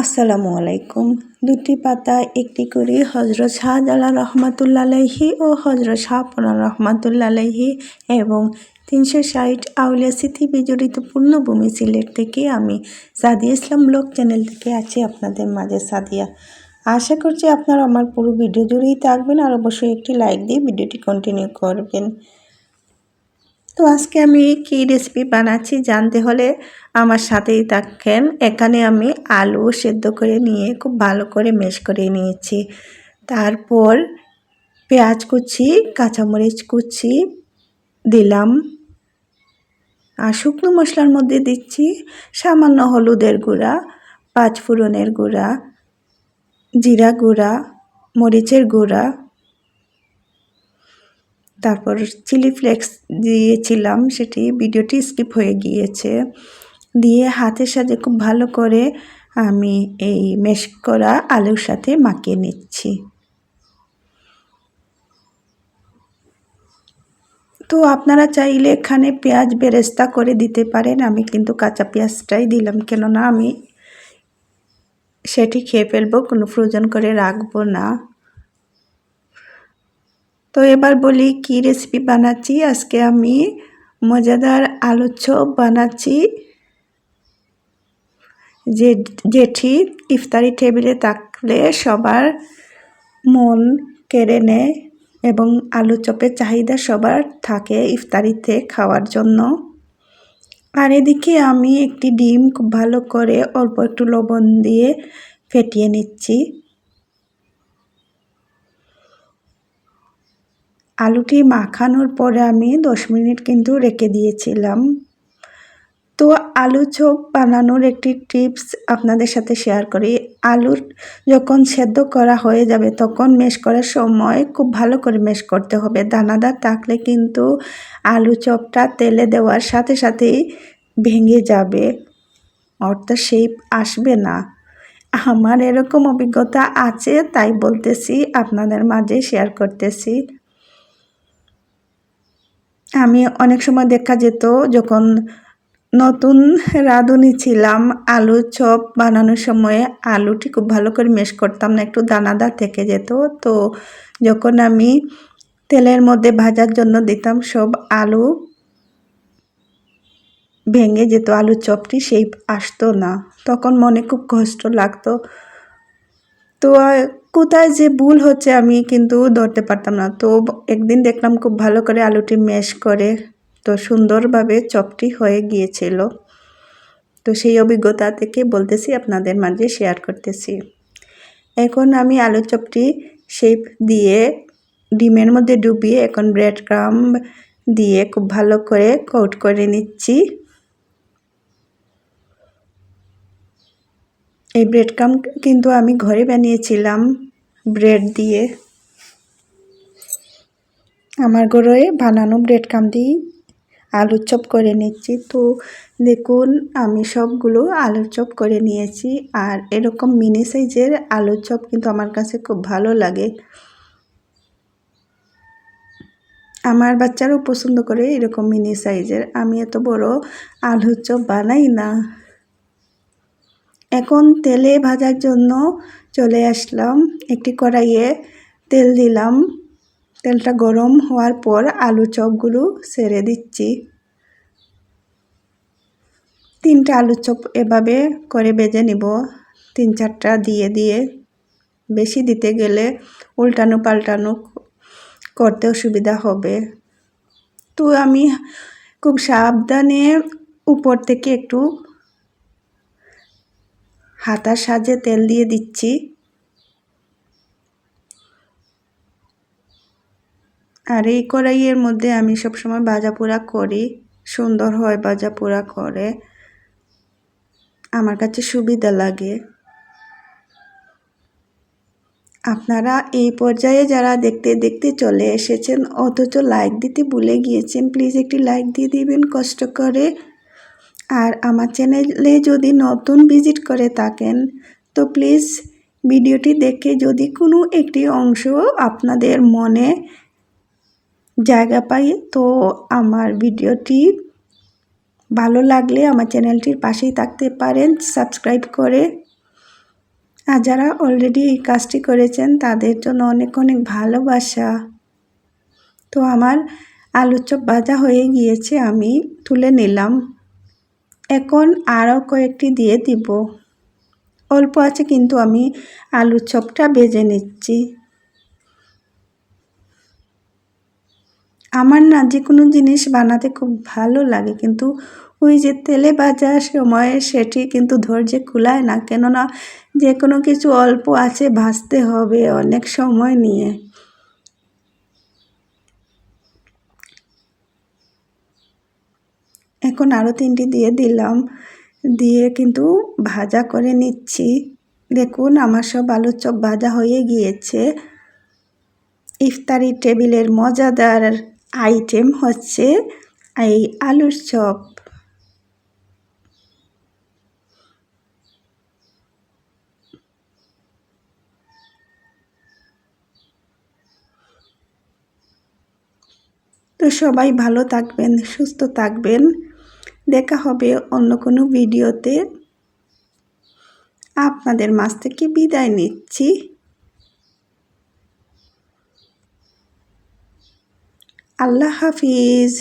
আসসালামু আলাইকুম। দুটি পাতা, একটি করে হজরত শাহজালাল রহমাতুল্লাহি ও হজরত শাহপুরা রহমাতুল্লাহি এবং তিনশো ষাট আউলিয়া স্মৃতি বিজড়িত পূর্ণভূমি সিলেট থেকে আমি সাদিয়া ইসলাম ব্লগ চ্যানেল থেকে আছি আপনাদের মাঝে সাদিয়া। আশা করছি আপনারা আমার পুরো ভিডিও জুড়েই থাকবেন আর অবশ্যই একটি লাইক দিয়ে ভিডিওটি কন্টিনিউ করবেন। তো আজকে আমি কি রেসিপি বানাচ্ছি জানতে হলে আমার সাথেই থাকেন। এখানে আমি আলু সেদ্ধ করে নিয়ে খুব ভালো করে মেশ করে নিয়েছি। তারপর পেঁয়াজ কুচি, কাঁচামরিচ কুচি দিলাম। আর শুকনো মশলার মধ্যে দিচ্ছি সামান্য হলুদের গুঁড়া, পাঁচফোড়নের গুঁড়া, জিরা গুঁড়া, মরিচের গুঁড়া তারপর চিলি ফ্লেক্স দিয়েছিলাম, সেটি ভিডিওটি স্কিপ হয়ে গিয়েছে। দিয়ে হাতের সাথে খুব ভালো করে আমি এই মেশ করা আলুর সাথে মাখিয়ে নিচ্ছি। তো আপনারা চাইলে এখানে পেঁয়াজ বেরেস্তা করে দিতে পারেন, আমি কিন্তু কাঁচা পেঁয়াজটাই দিলাম, কেননা আমি সেটি খেয়ে ফেলব, কোনো ফ্রোজন করে রাখব না। তো এবার বলি কি রেসিপি বানাচ্ছি। আজকে আমি মজাদার আলু চপ বানাচ্ছি। যে যেটি ইফতারি টেবিলে থাকলে সবার মন কেড়ে নেয় এবং আলু চপের চাহিদা সবার থাকে ইফতারিতে খাওয়ার জন্য। আর এদিকে আমি একটি ডিম খুব ভালো করে অল্প একটু লবণ দিয়ে ফেটিয়ে নিচ্ছি। আলুটি মাখানোর পরে আমি দশ মিনিট কিন্তু রেখে দিয়েছিলাম। তো আলু চপ বানানোর একটি টিপস আপনাদের সাথে শেয়ার করি। আলুর যখন সেদ্ধ করা হয়ে যাবে তখন মেশ করার সময় খুব ভালো করে মেশ করতে হবে। দানাদার থাকলে কিন্তু আলু চপটা তেলে দেওয়ার সাথে সাথেই ভেঙে যাবে। অর্থাৎ শেপ আসবে না। আমার এরকম অভিজ্ঞতা আছে, তাই বলতেছি, আপনাদের মাঝে শেয়ার করতেছি। আমি অনেক সময় দেখা যেত যখন নতুন রাঁধুনি ছিলাম, আলু চপ বানানোর সময় আলুটি খুব ভালো করে মেশ করতাম না, একটু দানাদার থেকে যেত। তো যখন আমি তেলের মধ্যে ভাজার জন্য দিতাম সব আলু, ভেঙে যেত আলু চপটি, সেই আসতো না। তখন মনে খুব কষ্ট লাগতো। তো কোথায় যে ভুল হচ্ছে আমি কিন্তু ধরতে পারতাম না। তো, একদিন দেখলাম খুব ভালো করে আলুটি ম্যাশ করে, তো সুন্দরভাবে চপটি হয়ে গিয়েছিল। তো সেই অভিজ্ঞতা থেকে বলতেছি, আপনাদের মাঝে শেয়ার করতেছি। এখন আমি আলু চপটি শেপ দিয়ে ডিমের মধ্যে ডুবিয়ে, এখন ব্রেড ক্রাম দিয়ে খুব ভালো করে কোট করে নিচ্ছি। এই ব্রেড ক্রাম কিন্তু আমি ঘরে বানিয়েছিলাম ব্রেড দিয়ে। আমার ঘরে বানানো ব্রেড কাম দিয়ে আলুর চপ করে নিচ্ছি। তো দেখুন, আমি সবগুলো আলুর চপ করে নিয়েছি আর এরকম মিনি সাইজের আলুর চপ কিন্তু আমার কাছে খুব ভালো লাগে। আমার বাচ্চারাও পছন্দ করে এরকম মিনি সাইজের আমি এত বড় আলুর চপ বানাই না। এখন তেলে ভাজার জন্য চলে আসলাম। একটি কড়াইয়ে তেল দিলাম। তেলটা গরম হওয়ার পর আলু চপগুলো সেরে দিচ্ছি। তিনটা আলু চপ এভাবে করে বেজে নিব। তিন চারটা দিয়ে দিয়ে। বেশি দিতে গেলে উল্টানো পাল্টানো করতে অসুবিধা হবে। তো আমি খুব সাবধানে উপর থেকে একটু হাতার সাহায্যে তেল দিয়ে দিচ্ছি। আর এই কড়াইয়ের মধ্যে আমি সবসময় ভাজা পোড়া করি, সুন্দর হয় ভাজা পোড়া করে। আমার কাছে সুবিধা লাগে। আপনারা এই পর্যায়ে যারা দেখতে দেখতে চলে এসেছেন, অথচ লাইক দিতে ভুলে গিয়েছেন প্লিজ একটি লাইক দিয়ে দিবেন, কষ্ট করে। আর আমার চ্যানেলে যদি নতুন ভিজিট করে থাকেন, তো প্লিজ ভিডিওটি দেখে যদি কোনো একটি অংশ আপনাদের মনে জায়গা পাই তো আমার ভিডিওটি ভালো লাগলে আমার চ্যানেলটির পাশেই থাকতে পারেন, সাবস্ক্রাইব করে। আর যারা অলরেডি এই কাজটি করেছেন, তাদের জন্য অনেক অনেক ভালোবাসা। তো আমার আলুর চপ ভাজা হয়ে গিয়েছে, আমি তুলে নিলাম। এখন আরও কয়েকটি দিয়ে দিব। অল্প আছে কিন্তু আমি আলুর চপটা বেজে নিচ্ছি। আমার না যে কোনো জিনিস বানাতে খুব ভালো লাগে, কিন্তু ওই যে তেলে ভাজার সময় সেটি কিন্তু ধৈর্য কুলায় না। কেননা যে কোনো কিছু অল্প আছে ভাজতে হবে অনেক সময় নিয়ে। এখন আরও তিনটি দিয়ে দিলাম। দিয়ে কিন্তু ভাজা করে নিচ্ছি। দেখুন, আমার সব আলুর চপ ভাজা হয়ে গিয়েছে। ইফতারি টেবিলের মজাদার আইটেম হচ্ছে এই আলুর চপ। তো সবাই ভালো থাকবেন, সুস্থ থাকবেন। দেখা হবে অন্য কোনো ভিডিওতে। আপনাদের মাছ থেকে বিদায় নিচ্ছি। আল্লাহ হাফিজ।